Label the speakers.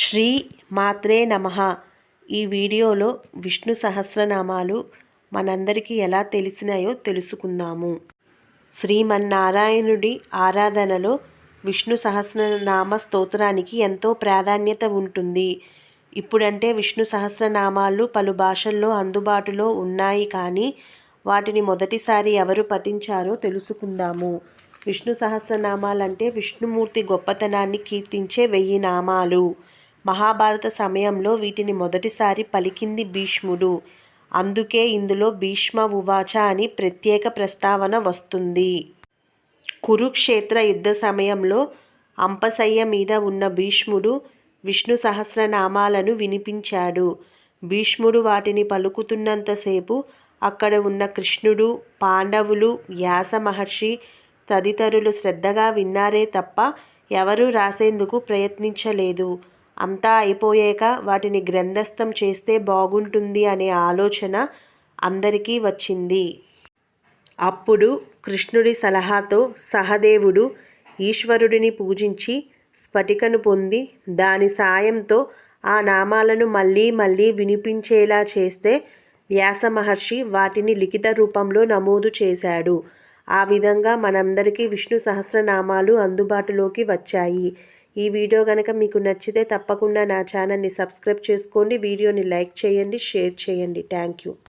Speaker 1: శ్రీ మాత్రే నమ. ఈ వీడియోలో విష్ణు సహస్రనామాలు మనందరికీ ఎలా తెలిసినాయో తెలుసుకుందాము. శ్రీమన్నారాయణుడి ఆరాధనలో విష్ణు సహస్రనామ స్తోత్రానికి ఎంతో ప్రాధాన్యత ఉంటుంది. ఇప్పుడంటే విష్ణు సహస్రనామాలు పలు భాషల్లో అందుబాటులో ఉన్నాయి కానీ వాటిని మొదటిసారి ఎవరు పఠించారో తెలుసుకుందాము. విష్ణు సహస్రనామాలంటే విష్ణుమూర్తి గొప్పతనాన్ని కీర్తించే వెయ్యి నామాలు. మహాభారత సమయంలో వీటిని మొదటిసారి పలికింది భీష్ముడు. అందుకే ఇందులో భీష్మ ఉవాచ అని ప్రత్యేక ప్రస్తావన వస్తుంది. కురుక్షేత్ర యుద్ధ సమయంలో అంపశయ్య మీద ఉన్న భీష్ముడు విష్ణు సహస్రనామాలను వినిపించాడు. భీష్ముడు వాటిని పలుకుతున్నంతసేపు అక్కడ ఉన్న కృష్ణుడు పాండవులు వ్యాస మహర్షి తదితరులు శ్రద్ధగా విన్నారే తప్ప ఎవరూ రాసేందుకు ప్రయత్నించలేదు. అంతా అయిపోయాక వాటిని గ్రంథస్థం చేస్తే బాగుంటుంది అనే ఆలోచన అందరికీ వచ్చింది. అప్పుడు కృష్ణుడి సలహాతో సహదేవుడు ఈశ్వరుడిని పూజించి స్ఫటికను పొంది దాని సాయంతో ఆ నామాలను మళ్ళీ మళ్ళీ వినిపించేలా చేస్తే వ్యాస మహర్షి వాటిని లిఖిత రూపంలో నమోదు చేశాడు. ఆ విధంగా మనందరికీ విష్ణు సహస్రనామాలు అందుబాటులోకి వచ్చాయి. ఈ వీడియో కనుక మీకు నచ్చితే తప్పకుండా నా ఛానల్ని సబ్స్క్రైబ్ చేసుకోండి వీడియోని లైక్ చేయండి షేర్ చేయండి. Thank you.